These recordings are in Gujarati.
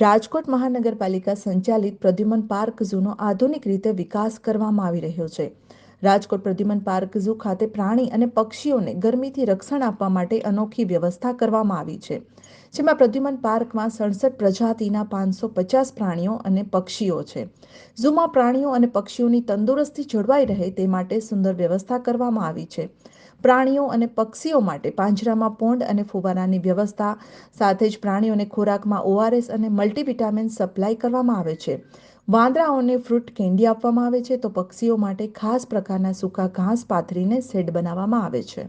રાજકોટ મહાનગરપાલિકા સંચાલિત પ્રદ્યુમન પાર્ક ઝૂનો આધુનિક રીતે વિકાસ કરવામાં આવી રહ્યો છે. રાજકોટ પ્રદ્યુમન પાર્ક ઝૂ ખાતે પ્રાણી અને પક્ષીઓને ગરમીથી રક્ષણ આપવા માટે અનોખી વ્યવસ્થા કરવામાં આવી છે. જેમાં પ્રદ્યુમન પાર્કમાં સડસઠ પ્રજાતિના પાંચસો પચાસ પ્રાણીઓ અને પક્ષીઓ છે. ઝૂમાં પ્રાણીઓ અને પક્ષીઓની તંદુરસ્તી જળવાઈ રહે તે માટે સુંદર વ્યવસ્થા કરવામાં આવી છે. પ્રાણીઓ અને પક્ષીઓ માટે પાંજરામાં પોન્ડ અને ફુવારાની વ્યવસ્થા, સાથે જ પ્રાણીઓને ખોરાકમાં ઓઆરએસ અને મલ્ટીવિટામિન સપ્લાય કરવામાં આવે છે. વાંદરાઓને ફ્રૂટ કેન્ડી આપવામાં આવે છે, તો પક્ષીઓ માટે ખાસ પ્રકારના સૂકા ઘાસ પાથરીને શેડ બનાવવામાં આવે છે.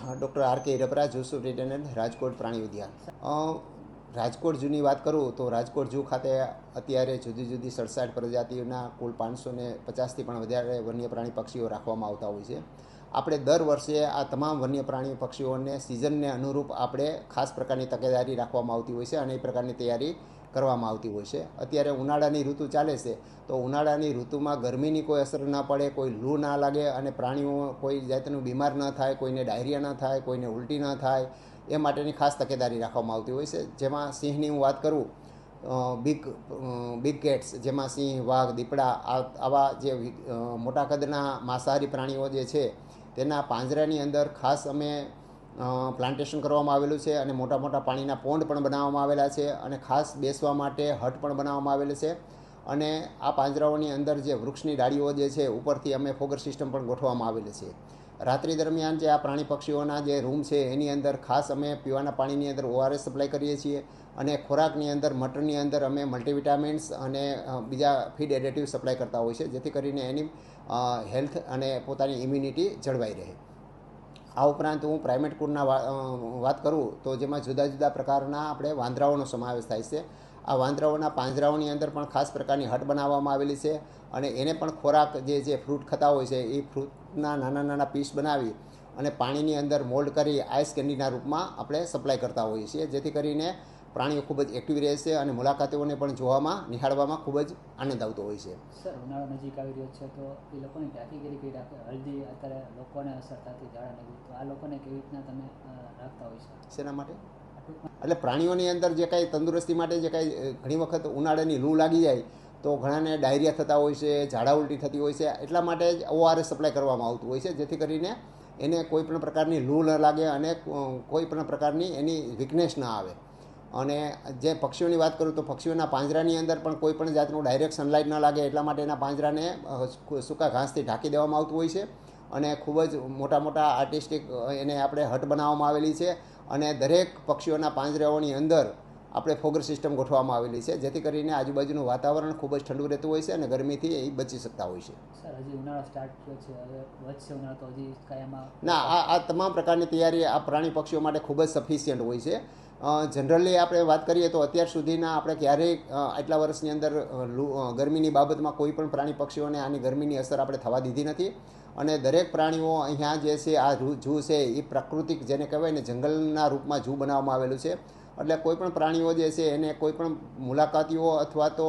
Doctor R K Hirpara zoo superintendent, Rajkot પ્રાણી ઉદ્યાન. રાજકોટ ઝૂની વાત કરું તો રાજકોટ ઝૂ ખાતે અત્યારે જુદી જુદી સડસાઠ પ્રજાતિઓના કુલ પાંચસો ને પચાસથી પણ વધારે વન્ય પ્રાણી પક્ષીઓ રાખવામાં આવતા હોય છે. આપણે દર વર્ષે આ તમામ વન્ય પ્રાણી પક્ષીઓને સિઝનને અનુરૂપ આપણે ખાસ પ્રકારની તકેદારી રાખવામાં આવતી હોય છે અને એ પ્રકારની તૈયારી કરવામાં આવતી હોય છે. અત્યારે ઉનાળાની ઋતુ ચાલે છે, તો ઉનાળાની ઋતુમાં ગરમીની કોઈ અસર ન પડે, કોઈ લૂ ના લાગે અને પ્રાણીઓ કોઈ જાતનું બીમાર ન થાય, કોઈને ડાયરિયા ન થાય, કોઈને ઉલટી ન થાય, એ માટેની ખાસ તકેદારી રાખવામાં આવતી હોય છે. જેમાં સિંહની હું વાત કરું બિગ બિગ કેટ્સ જેમાં સિંહ, વાઘ, દીપડા આવા જે મોટા કદના માંસાહારી પ્રાણીઓ જે છે તેના પાંજરાની અંદર ખાસ અમે પ્લાન્ટેશન કરવામાં આવેલું છે અને મોટા મોટા પાણીના પોન્ડ પણ બનાવવામાં આવેલા છે અને ખાસ બેસવા માટે હટ પણ બનાવવામાં આવેલ છે. અને આ પાંજરાઓની અંદર જે વૃક્ષની ડાળીઓ જે છે ઉપરથી અમે ફોગર સિસ્ટમ પણ ગોઠવવામાં આવેલી છે. રાત્રિ દરમિયાન જે આ પ્રાણી પક્ષીઓના જે રૂમ છે, એની અંદર ખાસ અમે પીવાના પાણીની અંદર ઓઆરએસ સપ્લાય કરીએ છીએ અને ખોરાકની અંદર, મટરની અંદર અમે મલ્ટીવિટામિન્સ અને બીજા ફીડ એડેટિવ સપ્લાય કરતા હોય છે જેથી કરીને એની હેલ્થ અને પોતાની ઇમ્યુનિટી જળવાઈ રહે. આ ઉપરાંત હું પ્રાઇમેટ કુળના વા- વાત કરું તો જેમાં જુદા જુદા પ્રકારના આપણે વાંદરાઓનો સમાવેશ થાય છે. આ વાંદરાઓના પાંજરાઓની અંદર પણ ખાસ પ્રકારની હટ બનાવવામાં આવેલી છે અને એને પણ ખોરાક જે જે ફ્રૂટ ખાતા હોય છે એ ફ્રૂટના નાના નાના પીસ બનાવી અને પાણીની અંદર મોલ્ડ કરી આઈસ કેન્ડીના રૂપમાં આપણે સપ્લાય કરતા હોઈએ છીએ. જેથી કરીને પ્રાણીઓ ખૂબ જ એક્ટિવ રહે છે અને મુલાકાતીઓને પણ જોવામાં નિહાળવામાં ખૂબ જ આનંદ આવતો હોય છે. સર ઉનાળો નજીક આવી રહ્યો છે તો એ લોકોની ટાંકીગીરી કેવી રાખે હલ્દી અત્યારે લોકોને અસર થતી નીકળી તો આ લોકોને કેવી રીતના તમે રાખતા હોય છે? શેના માટે? એટલે પ્રાણીઓની અંદર જે કાંઈ તંદુરસ્તી માટે જે કાંઈ ઘણી વખત ઉનાળાની લૂ લાગી જાય, તો ઘણાને ડાયરિયા થતા હોય છે, ઝાડા ઉલટી થતી હોય છે, એટલા માટે જ ઓઆરએસ સપ્લાય કરવામાં આવતું હોય છે, જેથી કરીને એને કોઈ પણ પ્રકારની લૂ ન લાગે અને કોઈ પણ પ્રકારની એની વીકનેસ ન આવે. અને જે પક્ષીઓની વાત કરું તો પક્ષીઓના પાંજરાની અંદર પણ કોઈ પણ જાતનું ડાયરેક્ટ સનલાઇટ ન લાગે, એટલા માટે એના પાંજરાને સૂકા ઘાસથી ઢાંકી દેવામાં આવતું હોય છે. અને ખૂબ જ મોટા મોટા આર્ટિસ્ટિક એને આપણે હટ બનાવવામાં આવેલી છે. અને દરેક પક્ષીઓના પાંજરાઓની અંદર આપણે ફોગર સિસ્ટમ ગોઠવવામાં આવેલી છે જેથી કરીને આજુબાજુનું વાતાવરણ ખૂબ જ ઠંડુ રહેતું હોય છે અને ગરમીથી એ બચી શકતા હોય છે. સર હજી ઉનાળો સ્ટાર્ટ થયો છે હવે વધશે ઉનાળો તો હજી કાંઈ એમાં ના આ આ તમામ પ્રકારની તૈયારી આ પ્રાણી પક્ષીઓ માટે ખૂબ જ સફિશિયન્ટ હોય છે. જનરલી આપણે વાત કરીએ તો અત્યાર સુધીના આપણે ક્યારેય આટલા વર્ષની અંદર ગરમીની બાબતમાં કોઈ પણ પ્રાણી પક્ષીઓને આની ગરમીની અસર આપણે થવા દીધી નથી. અને દરેક પ્રાણીઓ અહીંયા જે છે, આ ઝૂ છે, એ પ્રાકૃતિક જેને કહેવાય ને જંગલના રૂપમાં ઝૂ બનાવવામાં આવેલું છે. એટલે કોઈ પણ પ્રાણીઓ જે છે, એને કોઈ પણ મુલાકાતીઓ અથવા તો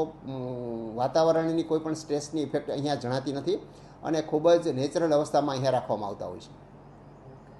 વાતાવરણની કોઈ પણ સ્ટ્રેસની ઇફેક્ટ અહીંયા જણાતી નથી. અને ખૂબ જ નેચરલ અવસ્થામાં અહીંયા રાખવામાં આવતા હોય છે.